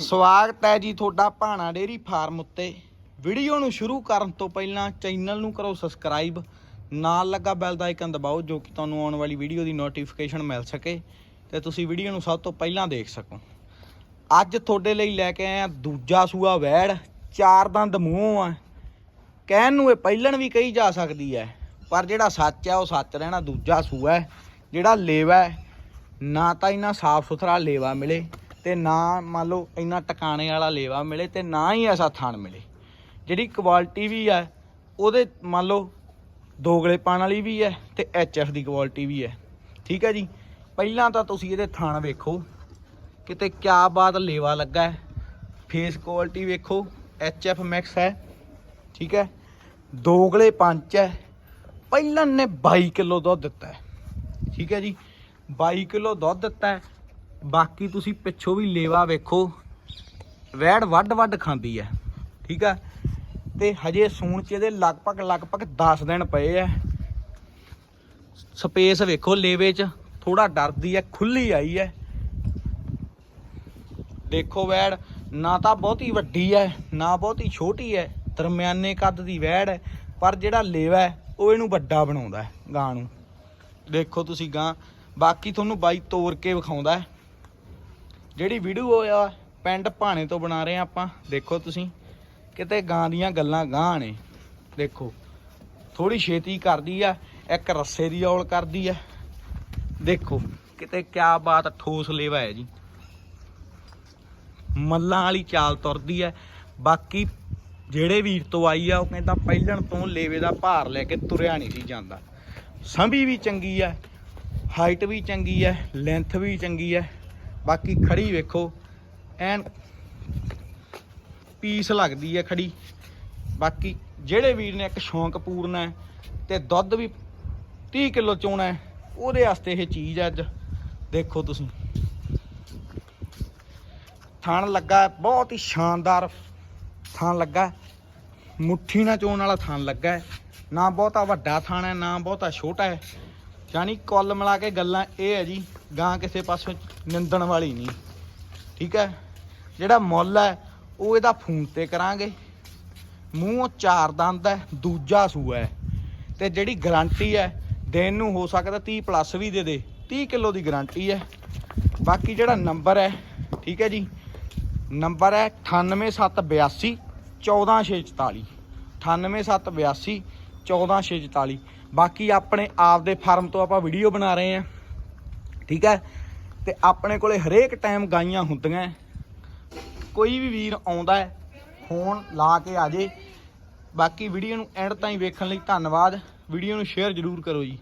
ਸਵਾਗਤ ਹੈ ਜੀ ਤੁਹਾਡਾ ਭਾਣਾ ਡੇਰੀ ਫਾਰਮ ਉੱਤੇ। ਵੀਡੀਓ ਨੂੰ ਸ਼ੁਰੂ ਕਰਨ ਤੋਂ ਪਹਿਲਾਂ ਚੈਨਲ ਨੂੰ ਕਰੋ ਸਬਸਕ੍ਰਾਈਬ। ਨਾਲ ਲੱਗਾ ਬੈਲ ਦਾ ਆਈਕਨ ਦਬਾਓ ਜੋ ਕਿ ਤੁਹਾਨੂੰ ਆਉਣ ਵਾਲੀ ਵੀਡੀਓ ਦੀ ਨੋਟੀਫਿਕੇਸ਼ਨ ਮਿਲ ਸਕੇ ਤੇ ਤੁਸੀਂ ਵੀਡੀਓ ਨੂੰ ਸਭ ਤੋਂ ਪਹਿਲਾਂ ਦੇਖ ਸਕੋ। ਅੱਜ ਤੁਹਾਡੇ ਲਈ ਲੈ ਕੇ ਆਏ ਆ ਦੂਜਾ ਸੂਆ ਵੈੜ, ਚਾਰ ਦੰਦ ਮੂੰਹ ਆ। ਕਹਿਣ ਨੂੰ ਇਹ ਪਹਿਲਣ ਵੀ ਕਹੀ ਜਾ ਸਕਦੀ ਹੈ, ਪਰ ਜਿਹੜਾ ਸੱਚ ਹੈ ਉਹ ਸੱਚ ਰਹਿਣਾ ਦੂਜਾ ਸੂਆ ਹੈ, ਜਿਹੜਾ ਲੇਵਾ ਨਾ ਤਾਂ ਇਹਨਾਂ ਸਾਫ਼ ਸੁਥਰਾ ਲੇਵਾ ਮਿਲੇ ਤੇ ਨਾ ਮੰਨ ਲਓ ਇੰਨਾ ਟਿਕਾਣੇ ਵਾਲਾ ਲੇਵਾ ਮਿਲੇ ਤੇ ਨਾ ਹੀ ਐਸਾ ਥਣ ਮਿਲੇ। ਜਿਹੜੀ ਕੁਆਲਿਟੀ ਵੀ ਹੈ ਉਹਦੇ ਮੰਨ ਲਓ ਦੋਗਲੇ ਪਾਣ ਵਾਲੀ ਵੀ ਹੈ ਤੇ ਐਚਐਫ ਦੀ ਕੁਆਲਿਟੀ ਵੀ ਹੈ ਠੀਕ ਹੈ ਜੀ? ਪਹਿਲਾਂ ਤਾਂ ਤੁਸੀਂ ਇਹਦੇ ਥਣ ਵੇਖੋ, ਕਿਤੇ ਕਿਆ ਬਾਤ ਲੇਵਾ ਲੱਗਾ ਹੈ ਫੇਸ ਕੁਆਲਿਟੀ ਵੇਖੋ ਐਚਐਫ ਮੈਕਸ ਹੈ ਠੀਕ ਹੈ ਦੋਗਲੇ ਪੰਜ ਹੈ ਪਹਿਲਾਂ ਨੇ 22 ਕਿਲੋ ਦੁੱਧ ਦਿੱਤਾ ਠੀਕ ਹੈ ਜੀ? 22 ਕਿਲੋ ਦੁੱਧ ਦਿੱਤਾ ਬਾਕੀ ਤੁਸੀਂ ਪਿੱਛੋਂ ਵੀ ਲੇਵਾ ਵੇਖੋ। ਵੈੜ ਵੱਡ ਵੱਡ ਖਾਂਦੀ ਹੈ ਠੀਕ ਹੈ ਤੇ ਹਜੇ ਸੂਣ ਚ ਇਹਦੇ ਲਗਭਗ ਲਗਭਗ 10 ਦਿਨ ਪਏ ਐ। ਸਪੇਸ ਵੇਖੋ ਲੇਵੇ ਚ। ਥੋੜਾ ਡਰਦੀ ਹੈ ਖੁੱਲੀ ਆਈ ਹੈ ਦੇਖੋ ਵੈੜ ਨਾ ਤਾਂ ਬਹੁਤੀ ਵੱਡੀ ਹੈ ਨਾ ਬਹੁਤੀ ਛੋਟੀ ਹੈ ਦਰਮਿਆਨੇ ਕੱਦ ਦੀ ਵੈੜ ਹੈ ਪਰ ਜਿਹੜਾ ਲੇਵਾ ਹੈ, ਉਹ ਇਹਨੂੰ ਵੱਡਾ ਬਣਾਉਂਦਾ ਹੈ ਗਾਂ ਨੂੰ। ਦੇਖੋ ਤੁਸੀਂ ਗਾਂ ਬਾਕੀ ਤੁਹਾਨੂੰ ਬਾਈ ਤੋੜ ਕੇ ਵਿਖਾਉਂਦਾ ਹੈ ਜਿਹੜੀ ਵੀਡੀਓ ਆ, ਪਿੰਡ ਭਾਣੇ ਤੋਂ ਬਣਾ ਰਹੇ ਆ ਆਪਾਂ। ਦੇਖੋ ਤੁਸੀਂ, ਕਿਤੇ ਗਾਂ ਦੀਆਂ ਗੱਲਾਂ ਗਾਂ ਨੇ। ਦੇਖੋ ਥੋੜੀ ਛੇਤੀ ਕਰਦੀ ਆ, ਇੱਕ ਰੱਸੇ ਦੀ ਔਲ ਕਰਦੀ ਆ। ਦੇਖੋ, ਕਿਤੇ ਕਿਆ ਬਾਤ ਠੋਸ ਲੇਵਾ ਹੈ ਜੀ। ਮੱਲਾਂ ਵਾਲੀ ਚਾਲ ਤੁਰਦੀ ਹੈ ਬਾਕੀ ਜਿਹੜੇ ਵੀਰ ਤੋਂ ਆਈ ਆ, ਉਹ ਕਹਿੰਦਾ ਪਹਿਲਣ ਤੋਂ ਲੇਵੇ ਦਾ ਭਾਰ ਲੈ ਕੇ ਤੁਰਿਆ ਨਹੀਂ ਸੀ ਜਾਂਦਾ। ਸੰਭੀ ਵੀ ਚੰਗੀ ਹੈ ਹਾਈਟ ਵੀ ਚੰਗੀ ਹੈ ਲੈਂਥ ਵੀ ਚੰਗੀ ਹੈ ਬਾਕੀ ਖੜੀ ਵੇਖੋ। ਐਨ ਪੀਸ ਲੱਗਦੀ ਹੈ ਖੜੀ। ਬਾਕੀ ਜਿਹੜੇ ਵੀਰ ਨੇ ਇੱਕ ਸ਼ੌਂਕ ਪੂਰਨਾ ਹੈ ਤੇ ਦੁੱਧ ਵੀ 30 ਕਿਲੋ ਚੋਣਾ ਹੈ, ਉਹਦੇ ਵਾਸਤੇ ਇਹ ਚੀਜ਼ ਹੈ ਅੱਜ। ਦੇਖੋ ਤੁਸੀਂ। ਥਣ ਲੱਗਾ, ਬਹੁਤ ਹੀ ਸ਼ਾਨਦਾਰ ਥਣ ਲੱਗਾ। ਮੁੱਠੀ ਨਾਲ ਚੋਣ ਵਾਲਾ ਥਣ ਲੱਗਾ ਹੈ। ਨਾ ਬਹੁਤਾ ਵੱਡਾ ਥਣ ਹੈ, ਨਾ ਬਹੁਤਾ ਛੋਟਾ ਹੈ। ਯਾਨੀ ਕੁੱਲ ਮਿਲਾ ਕੇ ਗੱਲਾਂ ਇਹ ਹੈ ਜੀ ਗਾਂ ਕਿਸੇ ਪਾਸੋਂ ਨਿੰਦਣ ਵਾਲੀ ਨਹੀਂ। ਠੀਕ ਹੈ? ਜਿਹੜਾ ਮੁੱਲ ਹੈ, ਉਹ ਇਹਦਾ ਫੋਨ ਤੇ ਕਰਾਂਗੇ। ਮੂੰਹੋਂ ਚਾਰ ਦੰਦ ਹੈ, ਦੂਜਾ ਸੂਆ ਹੈ। ਤੇ ਜਿਹੜੀ ਗਾਰੰਟੀ ਹੈ, ਦੇਣ ਨੂੰ ਹੋ ਸਕਦਾ 30 ਪਲੱਸ ਵੀ ਦੇ ਦੇ। 30 ਕਿਲੋ ਦੀ ਗਾਰੰਟੀ ਹੈ। ਬਾਕੀ ਜਿਹੜਾ ਨੰਬਰ ਹੈ, ਠੀਕ ਹੈ ਜੀ? ਨੰਬਰ ਹੈ 98782 14644 98782 14644 ਬਾਕੀ ਆਪਣੇ ਆਪ ਦੇ ਫਾਰਮ ਤੋਂ ਆਪਾਂ ਵੀਡੀਓ ਬਣਾ ਰਹੇ ਹਾਂ। ਠੀਕ ਹੈ? ਤੇ ਆਪਣੇ ਕੋਲੇ ਹਰੇਕ ਟਾਈਮ ਗਾਈਆਂ ਹੁੰਦੀਆਂ ਕੋਈ ਵੀ ਵੀਰ ਆਉਂਦਾ ਫੋਨ ਲਾ ਕੇ ਆ ਜੇ ਬਾਕੀ ਵੀਡੀਓ ਨੂੰ ਐਂਡ ਤਾਈਂ ਵੇਖਣ ਲਈ ਧੰਨਵਾਦ। ਵੀਡੀਓ ਨੂੰ ਸ਼ੇਅਰ ਜ਼ਰੂਰ ਕਰੋ ਜੀ।